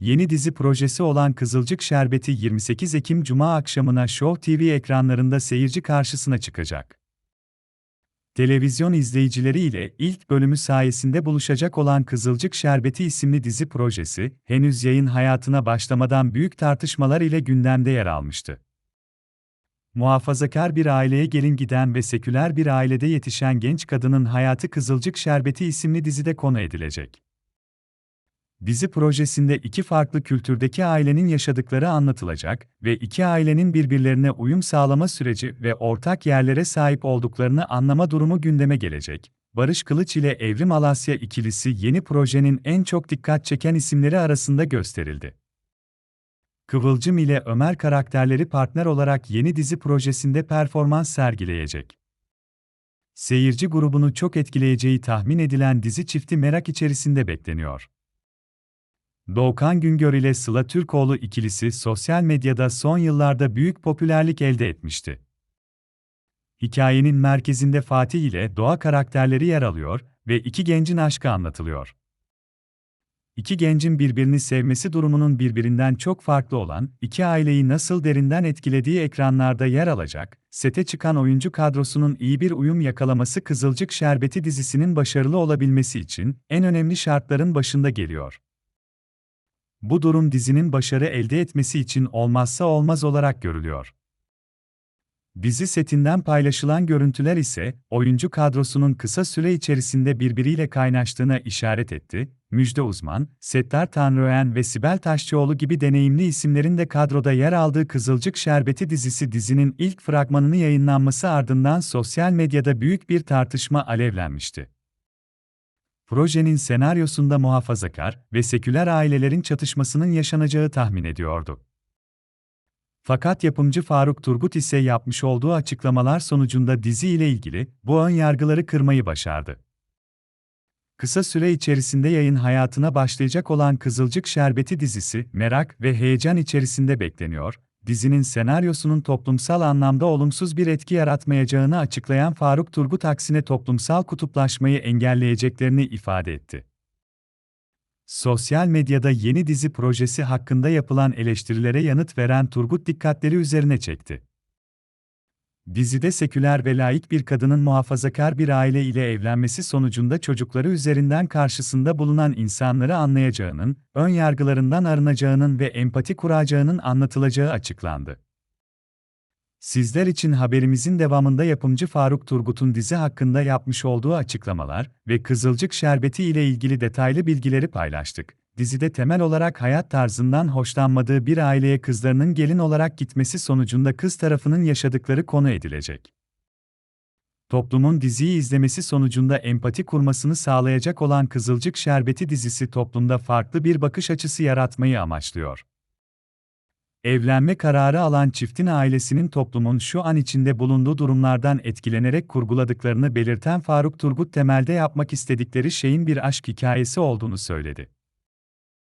Yeni dizi projesi olan Kızılcık Şerbeti 28 Ekim Cuma akşamına Show TV ekranlarında seyirci karşısına çıkacak. Televizyon izleyicileri ile ilk bölümü sayesinde buluşacak olan Kızılcık Şerbeti isimli dizi projesi, henüz yayın hayatına başlamadan büyük tartışmalar ile gündemde yer almıştı. Muhafazakar bir aileye gelin giden ve seküler bir ailede yetişen genç kadının hayatı Kızılcık Şerbeti isimli dizide konu edilecek. Dizi projesinde iki farklı kültürdeki ailenin yaşadıkları anlatılacak ve iki ailenin birbirlerine uyum sağlama süreci ve ortak yerlere sahip olduklarını anlama durumu gündeme gelecek. Barış Kılıç ile Evrim Alasya ikilisi yeni projenin en çok dikkat çeken isimleri arasında gösterildi. Kıvılcım ile Ömer karakterleri partner olarak yeni dizi projesinde performans sergileyecek. Seyirci grubunu çok etkileyeceği tahmin edilen dizi çifti merak içerisinde bekleniyor. Doğukan Güngör ile Sıla Türkoğlu ikilisi sosyal medyada son yıllarda büyük popülerlik elde etmişti. Hikayenin merkezinde Fatih ile Doğa karakterleri yer alıyor ve iki gencin aşkı anlatılıyor. İki gencin birbirini sevmesi durumunun birbirinden çok farklı olan iki aileyi nasıl derinden etkilediği ekranlarda yer alacak, sete çıkan oyuncu kadrosunun iyi bir uyum yakalaması Kızılcık Şerbeti dizisinin başarılı olabilmesi için en önemli şartların başında geliyor. Bu durum dizinin başarı elde etmesi için olmazsa olmaz olarak görülüyor. Dizi setinden paylaşılan görüntüler ise oyuncu kadrosunun kısa süre içerisinde birbiriyle kaynaştığına işaret etti. Müjde Uzman, Settar Tanrıören ve Sibel Taşçıoğlu gibi deneyimli isimlerin de kadroda yer aldığı Kızılcık Şerbeti dizisi dizinin ilk fragmanını yayınlanması ardından sosyal medyada büyük bir tartışma alevlenmişti. Projenin senaryosunda muhafazakar ve seküler ailelerin çatışmasının yaşanacağı tahmin ediyordu. Fakat yapımcı Faruk Turgut ise yapmış olduğu açıklamalar sonucunda dizi ile ilgili bu ön yargıları kırmayı başardı. Kısa süre içerisinde yayın hayatına başlayacak olan Kızılcık Şerbeti dizisi merak ve heyecan içerisinde bekleniyor. Dizinin senaryosunun toplumsal anlamda olumsuz bir etki yaratmayacağını açıklayan Faruk Turgut aksine toplumsal kutuplaşmayı engelleyeceklerini ifade etti. Sosyal medyada yeni dizi projesi hakkında yapılan eleştirilere yanıt veren Turgut dikkatleri üzerine çekti. Dizide seküler ve laik bir kadının muhafazakar bir aile ile evlenmesi sonucunda çocukları üzerinden karşısında bulunan insanları anlayacağının, ön yargılarından arınacağının ve empati kuracağının anlatılacağı açıklandı. Sizler için haberimizin devamında yapımcı Faruk Turgut'un dizi hakkında yapmış olduğu açıklamalar ve Kızılcık Şerbeti ile ilgili detaylı bilgileri paylaştık. Dizide temel olarak hayat tarzından hoşlanmadığı bir aileye kızlarının gelin olarak gitmesi sonucunda kız tarafının yaşadıkları konu edilecek. Toplumun diziyi izlemesi sonucunda empati kurmasını sağlayacak olan Kızılcık Şerbeti dizisi toplumda farklı bir bakış açısı yaratmayı amaçlıyor. Evlenme kararı alan çiftin ailesinin toplumun şu an içinde bulunduğu durumlardan etkilenerek kurguladıklarını belirten Faruk Turgut temelde yapmak istedikleri şeyin bir aşk hikayesi olduğunu söyledi.